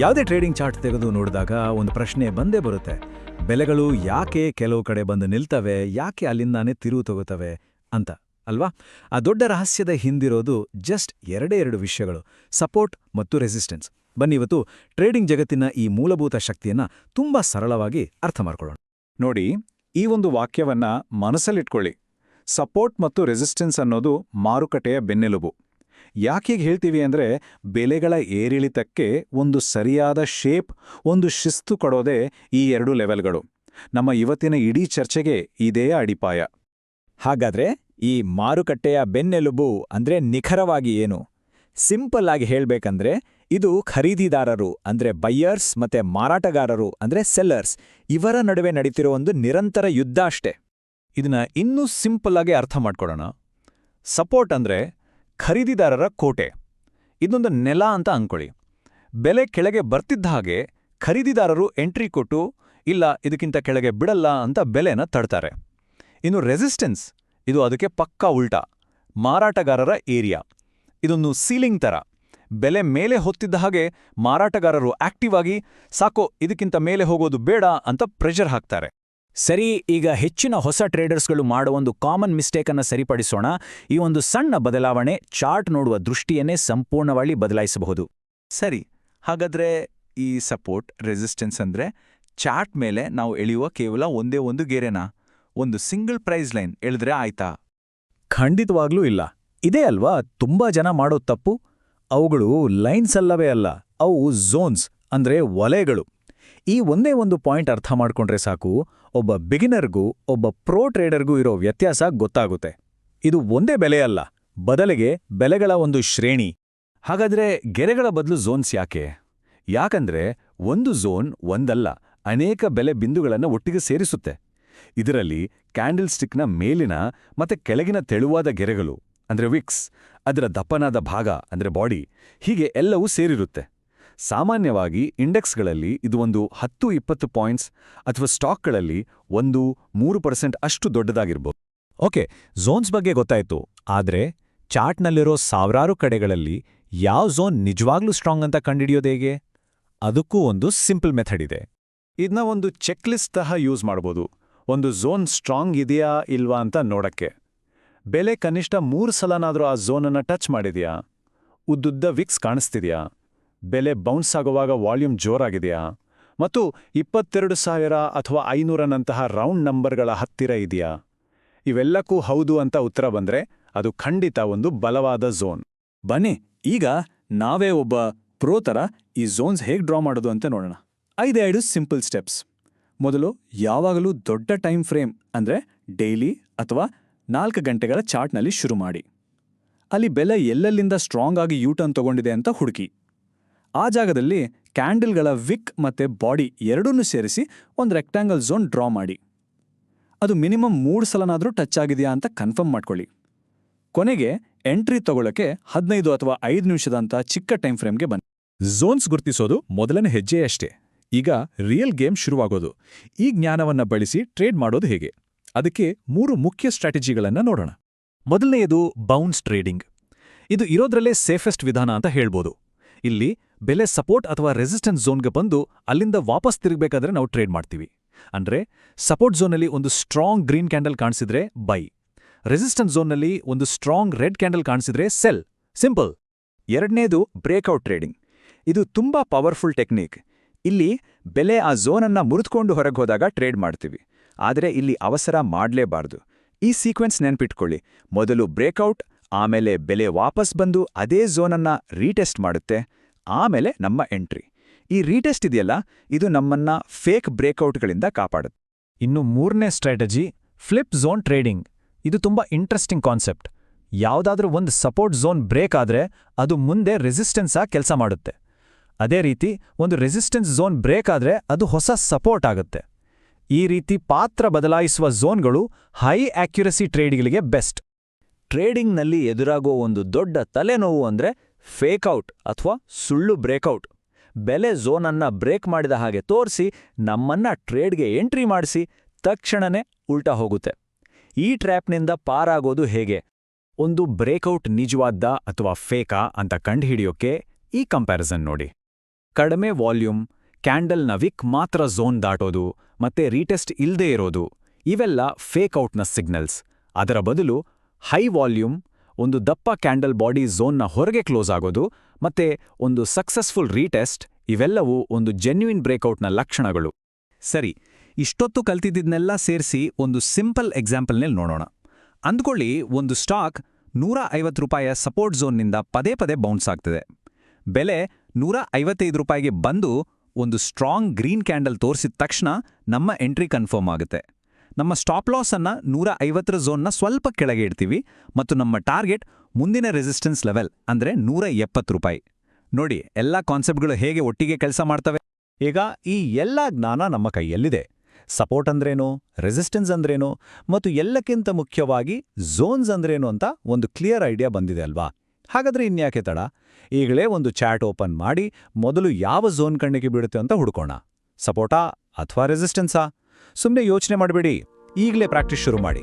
ಯಾವುದೇ trading chart ತೆಗೆದು ನೋಡಿದಾಗ ಒಂದು ಪ್ರಶ್ನೆ ಬಂದೇ ಬರುತ್ತೆ. ಬೆಲೆಗಳು ಯಾಕೆ ಕೆಲವು ಕಡೆ ಬಂದು ನಿಲ್ತವೆ, ಯಾಕೆ ಅಲ್ಲಿಂದಾನೇ ತಿರುವು ತಗೋತವೆ ಅಂತ, ಅಲ್ವಾ? ಆ ದೊಡ್ಡ ರಹಸ್ಯದ ಹಿಂದಿರೋದು ಜಸ್ಟ್ ಎರಡೇ ಎರಡು ವಿಷಯಗಳು ಸಪೋರ್ಟ್ ಮತ್ತು ರೆಸಿಸ್ಟೆನ್ಸ್ ಬನ್ನಿ ಇವತ್ತು ಟ್ರೇಡಿಂಗ್ ಜಗತ್ತಿನ ಈ ಮೂಲಭೂತ ಶಕ್ತಿಯನ್ನ ತುಂಬಾ ಸರಳವಾಗಿ ಅರ್ಥ ಮಾಡ್ಕೊಳ್ಳೋಣ. ನೋಡಿ, ಈ ಒಂದು ವಾಕ್ಯವನ್ನ ಮನಸ್ಸಲ್ಲಿಟ್ಕೊಳ್ಳಿ. ಸಪೋರ್ಟ್ ಮತ್ತು ರೆಸಿಸ್ಟೆನ್ಸ್ ಅನ್ನೋದು ಮಾರುಕಟ್ಟೆಯ ಬೆನ್ನೆಲುಬು. ಯಾಕೀಗ ಹೇಳ್ತೀವಿ ಅಂದ್ರೆ ಬೆಲೆಗಳ ಏರಿಳಿತಕ್ಕೆ ಒಂದು ಸರಿಯಾದ ಶೇಪ್, ಒಂದು ಶಿಸ್ತು ಕೊಡೋದೇ ಈ ಎರಡು ಲೆವೆಲ್ಗಳು. ನಮ್ಮ ಇವತ್ತಿನ ಇಡೀ ಚರ್ಚೆಗೆ ಇದೇ ಅಡಿಪಾಯ. ಹಾಗಾದ್ರೆ ಈ ಮಾರುಕಟ್ಟೆಯ ಬೆನ್ನೆಲುಬು ಅಂದ್ರೆ ನಿಖರವಾಗಿ ಏನು? ಸಿಂಪಲ್ ಆಗಿ ಹೇಳ್ಬೇಕಂದ್ರೆ ಇದು ಖರೀದಿದಾರರು ಅಂದ್ರೆ ಬೈಯರ್ಸ್ ಮತ್ತೆ ಮಾರಾಟಗಾರರು ಅಂದ್ರೆ ಸೆಲ್ಲರ್ಸ್ ಇವರ ನಡುವೆ ನಡೀತಿರೋ ಒಂದು ನಿರಂತರ ಯುದ್ಧ ಅಷ್ಟೇ. ಇದನ್ನ ಇನ್ನೂ ಸಿಂಪಲ್ ಆಗಿ ಅರ್ಥ ಮಾಡ್ಕೊಳ್ಳೋಣ ಸಪೋರ್ಟ್ ಅಂದ್ರೆ ಖರೀದಿದಾರರ ಕೋಟೆ. ಇದೊಂದು ನೆಲ ಅಂತ ಅಂದ್ಕೊಳ್ಳಿ ಬೆಲೆ ಕೆಳಗೆ ಬರ್ತಿದ್ದ ಹಾಗೆ ಖರೀದಿದಾರರು ಎಂಟ್ರಿ ಕೊಟ್ಟು, ಇಲ್ಲ, ಇದಕ್ಕಿಂತ ಕೆಳಗೆ ಬಿಡಲ್ಲ ಅಂತ ಬೆಲೆನ ತಡ್ತಾರೆ. ಇನ್ನು ರೆಸಿಸ್ಟೆನ್ಸ್ ಇದು ಅದಕ್ಕೆ ಪಕ್ಕಾ ಉಲ್ಟಾ, ಮಾರಾಟಗಾರರ ಏರಿಯಾ. ಇದೊಂದು ಸೀಲಿಂಗ್ ಥರ ಬೆಲೆ ಮೇಲೆ ಹೊತ್ತಿದ್ದ ಹಾಗೆ ಮಾರಾಟಗಾರರು ಆಕ್ಟಿವ್ ಆಗಿ, ಸಾಕೋ, ಇದಕ್ಕಿಂತ ಮೇಲೆ ಹೋಗೋದು ಬೇಡ ಅಂತ ಪ್ರೆಷರ್ ಹಾಕ್ತಾರೆ. ಸರಿ ಈಗ ಹೆಚ್ಚಿನ ಹೊಸ ಟ್ರೇಡರ್ಸ್ಗಳು ಮಾಡುವ ಒಂದು ಕಾಮನ್ ಮಿಸ್ಟೇಕ್ ಅನ್ನ ಸರಿಪಡಿಸೋಣ. ಈ ಒಂದು ಸಣ್ಣ ಬದಲಾವಣೆ ಚಾರ್ಟ್ ನೋಡುವ ದೃಷ್ಟಿಯನ್ನೇ ಸಂಪೂರ್ಣವಾಗಿ ಬದಲಾಯಿಸಬಹುದು. ಸರಿ ಹಾಗಾದ್ರೆ ಈ ಸಪೋರ್ಟ್ ರೆಸಿಸ್ಟೆನ್ಸ್ ಅಂದ್ರೆ ಚಾರ್ಟ್ ಮೇಲೆ ನಾವು ಎಳೆಯುವ ಕೇವಲ ಒಂದೇ ಒಂದು ಗೆರೆನಾ? ಒಂದು ಸಿಂಗಲ್ ಪ್ರೈಸ್ ಲೈನ್ ಎಳೆದ್ರೆ ಆಯ್ತಾ? ಖಂಡಿತವಾಗ್ಲೂ ಇಲ್ಲ. ಇದೇ ಅಲ್ವಾ? ತುಂಬಾ ಜನ ಮಾಡೋ ತಪ್ಪು. ಅವುಗಳು ಲೈನ್ಸ್ ಅಲ್ಲವೇ ಅಲ್ಲ ಅವು ಝೋನ್ಸ್ ಅಂದ್ರೆ ವಲಯಗಳು ಈ ಒಂದೇ ಒಂದು ಪಾಯಿಂಟ್ ಅರ್ಥ ಮಾಡ್ಕೊಂಡ್ರೆ ಸಾಕು. ಒಬ್ಬ ಬಿಗಿನರ್ಗೂ ಒಬ್ಬ ಪ್ರೋ ಟ್ರೇಡರ್ಗೂ ಇರೋ ವ್ಯತ್ಯಾಸ ಗೊತ್ತಾಗುತ್ತೆ. ಇದು ಒಂದೇ ಬೆಲೆಯಲ್ಲ ಬದಲಿಗೆ ಬೆಲೆಗಳ ಒಂದು ಶ್ರೇಣಿ. ಹಾಗಾದ್ರೆ ಗೆರೆಗಳ ಬದಲು ಝೋನ್ಸ್ ಯಾಕೆ? ಯಾಕಂದ್ರೆ ಒಂದು ಝೋನ್ ಒಂದಲ್ಲ, ಅನೇಕ ಬೆಲೆ ಬಿಂದುಗಳನ್ನು ಒಟ್ಟಿಗೆ ಸೇರಿಸುತ್ತೆ. ಇದರಲ್ಲಿ ಕ್ಯಾಂಡಲ್ ಸ್ಟಿಕ್ನ ಮೇಲಿನ ಮತ್ತೆ ಕೆಳಗಿನ ತೆಳುವಾದ ಗೆರೆಗಳು, ಅಂದ್ರೆ ವಿಕ್ಸ್ ಅದರ ದಪ್ಪನಾದ ಭಾಗ, ಅಂದ್ರೆ ಬಾಡಿ ಹೀಗೆ ಎಲ್ಲವೂ ಸೇರಿರುತ್ತೆ. ಸಾಮಾನ್ಯವಾಗಿ ಇಂಡೆಕ್ಸ್ಗಳಲ್ಲಿ ಇದು ಒಂದು ಹತ್ತು ಇಪ್ಪತ್ತು ಪಾಯಿಂಟ್ಸ್ ಅಥವಾ ಸ್ಟಾಕ್ಗಳಲ್ಲಿ ಒಂದು ಮೂರು ಪರ್ಸೆಂಟ್ ಅಷ್ಟು ದೊಡ್ಡದಾಗಿರ್ಬೋದು. ಓಕೆ, ಝೋನ್ಸ್ ಬಗ್ಗೆ ಗೊತ್ತಾಯ್ತು. ಆದ್ರೆ ಚಾರ್ಟ್ನಲ್ಲಿರೋ ಸಾವಿರಾರು ಕಡೆಗಳಲ್ಲಿ ಯಾವ ಝೋನ್ ನಿಜವಾಗ್ಲೂ ಸ್ಟ್ರಾಂಗ್ ಅಂತ ಕಂಡಿಡಿಯೋದು ಹೇಗೆ? ಅದಕ್ಕೂ ಒಂದು ಸಿಂಪಲ್ ಮೆಥಡ್ ಇದೆ. ಇದನ್ನ ಒಂದು ಚೆಕ್ಲಿಸ್ಟ್ ತಹ ಯೂಸ್ ಮಾಡ್ಬೋದು. ಒಂದು ಝೋನ್ ಸ್ಟ್ರಾಂಗ್ ಇದೆಯಾ ಇಲ್ವಾ ಅಂತ ನೋಡಕ್ಕೆ. ಬೆಲೆ ಕನಿಷ್ಠ ಮೂರು ಸಲನಾದರೂ ಆ ಝೋನನ್ನು ಟಚ್ ಮಾಡಿದೆಯಾ? ಉದ್ದುದ್ದ ವಿಕ್ಸ್ ಕಾಣಿಸ್ತಿದ್ಯಾ? ಬೆಲೆ ಬೌನ್ಸ್ ಆಗುವಾಗ ವಾಲ್ಯೂಮ್ ಜೋರಾಗಿದೆಯಾ? ಮತ್ತು ಇಪ್ಪತ್ತೆರಡು ಸಾವಿರ ಅಥವಾ ಐನೂರನಂತಹ ರೌಂಡ್ ನಂಬರ್ಗಳ ಹತ್ತಿರ ಇದೆಯಾ? ಇವೆಲ್ಲಕ್ಕೂ ಹೌದು ಅಂತ ಉತ್ತರ ಬಂದ್ರೆ ಅದು ಖಂಡಿತ ಒಂದು ಬಲವಾದ ಝೋನ್ ಬನ್ನಿ, ಈಗ ನಾವೇ ಒಬ್ಬ ಪ್ರೋ ಥರ ಈ ಝೋನ್ಸ್ ಹೇಗೆ ಡ್ರಾ ಮಾಡೋದು ಅಂತ ನೋಡೋಣ. ಐದೇ ಐದು ಸಿಂಪಲ್ ಸ್ಟೆಪ್ಸ್ ಮೊದಲು ಯಾವಾಗಲೂ ದೊಡ್ಡ ಟೈಮ್ ಫ್ರೇಮ್ ಅಂದ್ರೆ ಡೈಲಿ ಅಥವಾ ನಾಲ್ಕು ಗಂಟೆಗಳ ಚಾರ್ಟ್ನಲ್ಲಿ ಶುರು ಮಾಡಿ. ಅಲ್ಲಿ ಬೆಲೆ ಎಲ್ಲೆಲ್ಲಿಂದ ಸ್ಟ್ರಾಂಗ್ ಆಗಿ ಯೂಟರ್ನ್ ತಗೊಂಡಿದೆ ಅಂತ ಹುಡುಕಿ. ಆ ಜಾಗದಲ್ಲಿ ಕ್ಯಾಂಡಲ್ಗಳ ವಿಕ್ ಮತ್ತೆ ಬಾಡಿ ಎರಡನ್ನೂ ಸೇರಿಸಿ ಒಂದು ರೆಕ್ಟಾಂಗಲ್ ಝೋನ್ ಡ್ರಾ ಮಾಡಿ. ಅದು ಮಿನಿಮಮ್ ಮೂರು ಸಲನಾದರೂ ಟಚ್ ಆಗಿದೆಯಾ ಅಂತ ಕನ್ಫರ್ಮ್ ಮಾಡ್ಕೊಳ್ಳಿ. ಕೊನೆಗೆ ಎಂಟ್ರಿ ತಗೊಳ್ಳಕ್ಕೆ ಹದಿನೈದು ಅಥವಾ ಐದು ನಿಮಿಷದಂತ ಚಿಕ್ಕ ಟೈಮ್ ಫ್ರೇಮ್ಗೆ ಬನ್ನಿ. ಝೋನ್ಸ್ ಗುರುತಿಸೋದು ಮೊದಲನೇ ಹೆಜ್ಜೆಯಷ್ಟೇ ಈಗ ರಿಯಲ್ ಗೇಮ್ ಶುರುವಾಗೋದು. ಈ ಜ್ಞಾನವನ್ನ ಬಳಸಿ ಟ್ರೇಡ್ ಮಾಡೋದು ಹೇಗೆ? ಅದಕ್ಕೆ ಮೂರು ಮುಖ್ಯ ಸ್ಟ್ರಾಟಜಿಗಳನ್ನು ನೋಡೋಣ. ಮೊದಲನೆಯದು ಬೌನ್ಸ್ ಟ್ರೇಡಿಂಗ್. ಇದು ಇರೋದ್ರಲ್ಲೇ ಸೇಫೆಸ್ಟ್ ವಿಧಾನ ಅಂತ ಹೇಳ್ಬೋದು. ಇಲ್ಲಿ ಬೆಲೆ ಸಪೋರ್ಟ್ ಅಥವಾ ರೆಸಿಸ್ಟೆನ್ಸ್ ಝೋನ್ಗೆ ಬಂದು ಅಲ್ಲಿಂದ ವಾಪಸ್ ತಿರುಗಬೇಕಾದ್ರೆ ನಾವು ಟ್ರೇಡ್ ಮಾಡ್ತೀವಿ. ಅಂದ್ರೆ ಸಪೋರ್ಟ್ ಝೋನಲ್ಲಿ ಒಂದು ಸ್ಟ್ರಾಂಗ್ ಗ್ರೀನ್ ಕ್ಯಾಂಡಲ್ ಕಾಣಿಸಿದ್ರೆ ಬೈ. ರೆಸಿಸ್ಟೆನ್ಸ್ ಝೋನ್ನಲ್ಲಿ ಒಂದು ಸ್ಟ್ರಾಂಗ್ ರೆಡ್ ಕ್ಯಾಂಡಲ್ ಕಾಣಿಸಿದ್ರೆ ಸೆಲ್. ಸಿಂಪಲ್. ಎರಡನೇದು ಬ್ರೇಕ್ಔಟ್ ಟ್ರೇಡಿಂಗ್. ಇದು ತುಂಬಾ ಪವರ್ಫುಲ್ ಟೆಕ್ನಿಕ್. ಇಲ್ಲಿ ಬೆಲೆ ಆ ಝೋನನ್ನ ಮುರಿದುಕೊಂಡು ಹೊರಗೆ ಹೋದಾಗ ಟ್ರೇಡ್ ಮಾಡ್ತೀವಿ. ಆದರೆ ಇಲ್ಲಿ ಅವಸರ ಮಾಡಲೇಬಾರ್ದು. ಈ ಸೀಕ್ವೆನ್ಸ್ ನೆನ್ಪಿಟ್ಕೊಳ್ಳಿ. ಮೊದಲು ಬ್ರೇಕ್ಔಟ್, ಆಮೇಲೆ ಬೆಲೆ ವಾಪಸ್ ಬಂದು ಅದೇ ಝೋನನ್ನ ರೀಟೆಸ್ಟ್ ಮಾಡುತ್ತೆ. ಆಮೇಲೆ ನಮ್ಮ ಎಂಟ್ರಿ. ಈ ರೀಟೆಸ್ಟ್ ಇದೆಯಲ್ಲ, ಇದು ನಮ್ಮನ್ನ ಫೇಕ್ ಬ್ರೇಕ್ಔಟ್ಗಳಿಂದ ಕಾಪಾಡುತ್ತೆ. ಇನ್ನು ಮೂರನೇ ಸ್ಟ್ರಾಟಜಿ, ಫ್ಲಿಪ್ ಝೋನ್ ಟ್ರೇಡಿಂಗ್. ಇದು ತುಂಬಾ ಇಂಟ್ರೆಸ್ಟಿಂಗ್ ಕಾನ್ಸೆಪ್ಟ್. ಯಾವುದಾದ್ರೂ ಒಂದು ಸಪೋರ್ಟ್ ಝೋನ್ ಬ್ರೇಕ್ ಆದ್ರೆ ಅದು ಮುಂದೆ ರೆಸಿಸ್ಟೆನ್ಸ್ ಆಗಿ ಕೆಲಸ ಮಾಡುತ್ತೆ. ಅದೇ ರೀತಿ, ಒಂದು ರೆಸಿಸ್ಟೆನ್ಸ್ ಝೋನ್ ಬ್ರೇಕ್ ಆದ್ರೆ ಅದು ಹೊಸ ಸಪೋರ್ಟ್ ಆಗುತ್ತೆ. ಈ ರೀತಿ ಪಾತ್ರ ಬದಲಾಯಿಸುವ ಝೋನ್ಗಳು ಹೈ ಆಕ್ಯುರಸಿ ಟ್ರೇಡ್ಗಳಿಗೆ ಬೆಸ್ಟ್. ಟ್ರೇಡಿಂಗ್ನಲ್ಲಿ ಎದುರಾಗೋ ಒಂದು ದೊಡ್ಡ ತಲೆನೋವು ಅಂದ್ರೆ ಫೇಕ್ಔಟ್ ಅಥವಾ ಸುಳ್ಳು ಬ್ರೇಕ್ಔಟ್ ಬೆಲೆ ಝೋನನ್ನ ಬ್ರೇಕ್ ಮಾಡಿದ ಹಾಗೆ ತೋರಿಸಿ, ನಮ್ಮನ್ನ ಟ್ರೇಡ್ಗೆ ಎಂಟ್ರಿ ಮಾಡಿಸಿ, ತಕ್ಷಣನೇ ಉಲ್ಟಾ ಹೋಗುತ್ತೆ. ಈ ಟ್ರ್ಯಾಪ್ನಿಂದ ಪಾರಾಗೋದು ಹೇಗೆ? ಒಂದು ಬ್ರೇಕ್ಔಟ್ ನಿಜವಾದ್ದ ಅಥವಾ ಫೇಕಾ ಅಂತ ಕಂಡುಹಿಡಿಯೋಕೆ ಈ ಕಂಪ್ಯಾರಿಸನ್ ನೋಡಿ. ಕಡಿಮೆ ವಾಲ್ಯೂಮ್, ಕ್ಯಾಂಡಲ್ನ ವಿಕ್ ಮಾತ್ರ ಝೋನ್ ದಾಟೋದು, ಮತ್ತೆ ರೀಟೆಸ್ಟ್ ಇಲ್ಲದೇ ಇರೋದು, ಇವೆಲ್ಲ ಫೇಕ್ ಔಟ್ನ ಸಿಗ್ನಲ್ಸ್. ಅದರ ಬದಲು ಹೈ ವಾಲ್ಯೂಮ್ ಒಂದು ದಪ್ಪ ಕ್ಯಾಂಡಲ್ ಬಾಡಿ ಝೋನ್ನ ಹೊರಗೆ ಕ್ಲೋಸ್ ಆಗೋದು ಮತ್ತೆ ಒಂದು ಸಕ್ಸಸ್ಫುಲ್ ರೀಟೆಸ್ಟ್ ಇವೆಲ್ಲವೂ ಒಂದು ಜೆನ್ಯುಯಿನ್ ಬ್ರೇಕ್ಔಟ್ನ ಲಕ್ಷಣಗಳು. ಸರಿ, ಇಷ್ಟೊತ್ತು ಕಲ್ತಿದ್ದನ್ನೆಲ್ಲ ಸೇರಿಸಿ ಒಂದು ಸಿಂಪಲ್ ಎಕ್ಸಾಂಪಲ್ನಲ್ಲಿ ನೋಡೋಣ. ಅಂದ್ಕೊಳ್ಳಿ, ಒಂದು ಸ್ಟಾಕ್ ನೂರ ಐವತ್ತು ರೂಪಾಯಿಯ ಸಪೋರ್ಟ್ ಝೋನ್ನಿಂದ ಪದೇ ಪದೇ ಬೌನ್ಸ್ ಆಗ್ತಿದೆ. ಬೆಲೆ ನೂರ ಐವತ್ತೈದು ರೂಪಾಯಿಗೆ ಬಂದು ಒಂದು ಸ್ಟ್ರಾಂಗ್ ಗ್ರೀನ್ ಕ್ಯಾಂಡಲ್ ತೋರಿಸಿದ ತಕ್ಷಣ ನಮ್ಮ ಎಂಟ್ರಿ ಕನ್ಫರ್ಮ್ ಆಗುತ್ತೆ. ನಮ್ಮ ಸ್ಟಾಪ್ ಲಾಸನ್ನು ನೂರ ಐವತ್ತರ ಝೋನ್ನ ಸ್ವಲ್ಪ ಕೆಳಗೆ ಇಡ್ತೀವಿ ಮತ್ತು ನಮ್ಮ ಟಾರ್ಗೆಟ್ ಮುಂದಿನ ರೆಸಿಸ್ಟೆನ್ಸ್ ಲೆವೆಲ್ ಅಂದ್ರೆ ನೂರ ಎಪ್ಪತ್ತು ರೂಪಾಯಿ. ನೋಡಿ, ಎಲ್ಲ ಕಾನ್ಸೆಪ್ಟ್ಗಳು ಹೇಗೆ ಒಟ್ಟಿಗೆ ಕೆಲಸ ಮಾಡ್ತವೆ? ಈಗ ಈ ಎಲ್ಲ ಜ್ಞಾನ ನಮ್ಮ ಕೈಯಲ್ಲಿದೆ. ಸಪೋರ್ಟ್ ಅಂದ್ರೇನು? ರೆಸಿಸ್ಟೆನ್ಸ್ ಅಂದ್ರೇನು? ಮತ್ತು ಎಲ್ಲಕ್ಕಿಂತ ಮುಖ್ಯವಾಗಿ ಝೋನ್ಸ್ ಅಂದ್ರೇನು ಅಂತ ಒಂದು ಕ್ಲಿಯರ್ ಐಡಿಯಾ ಬಂದಿದೆ ಅಲ್ವಾ? ಹಾಗಾದ್ರೆ ಇನ್ಯಾಕೆ ತಡ? ಈಗಲೇ ಒಂದು ಚಾಟ್ ಓಪನ್ ಮಾಡಿ ಮೊದಲು ಯಾವ ಝೋನ್ ಕಣ್ಣಿಗೆ ಬೀಳುತ್ತೆ ಅಂತ ಹುಡ್ಕೋಣ. ಸಪೋರ್ಟಾ ಅಥವಾ ರೆಸಿಸ್ಟೆನ್ಸಾ ಸುಮ್ಮನೆ ಯೋಚನೆ ಮಾಡಬೇಡಿ. ಈಗಲೇ ಪ್ರಾಕ್ಟೀಸ್ ಶುರು ಮಾಡಿ.